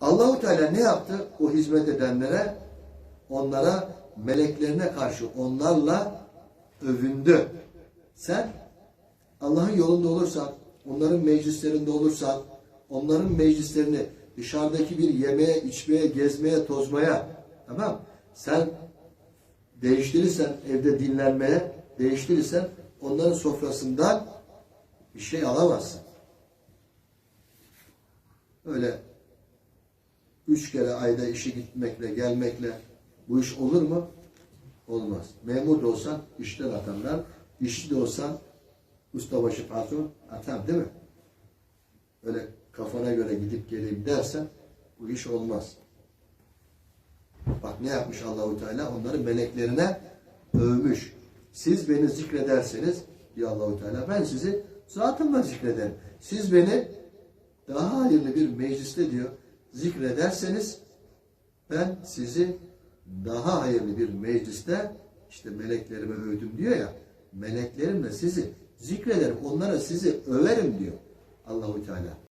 Allahu Teala ne yaptı? O hizmet edenlere, onlara, meleklerine karşı onlarla övündü. Sen Allah'ın yolunda olursan, onların meclislerinde olursan, onların meclislerini dışarıdaki bir yemeğe, içmeye, gezmeye, tozmaya, tamam Sen değiştirirsen evde dinlenmeye, değiştirirsen onların sofrasından bir şey alamazsın. Öyle üç kere ayda işe gitmekle, gelmekle bu iş olur mu? Olmaz. Memur da olsan işten atanlar, işçi de olsan ustabaşı patron atan değil mi? Öyle kafana göre gidip geleyim dersen bu iş olmaz. Bak ne yapmış Allahu Teala? Onları meleklerine övmüş. Siz beni zikrederseniz diyor Allahu Teala ben sizi zatımla zikrederim. Siz beni daha hayırlı bir mecliste diyor zikrederseniz ben sizi daha hayırlı bir mecliste işte meleklerime övdüm diyor ya meleklerimle sizi zikrederim onlara sizi överim diyor Allahu Teala.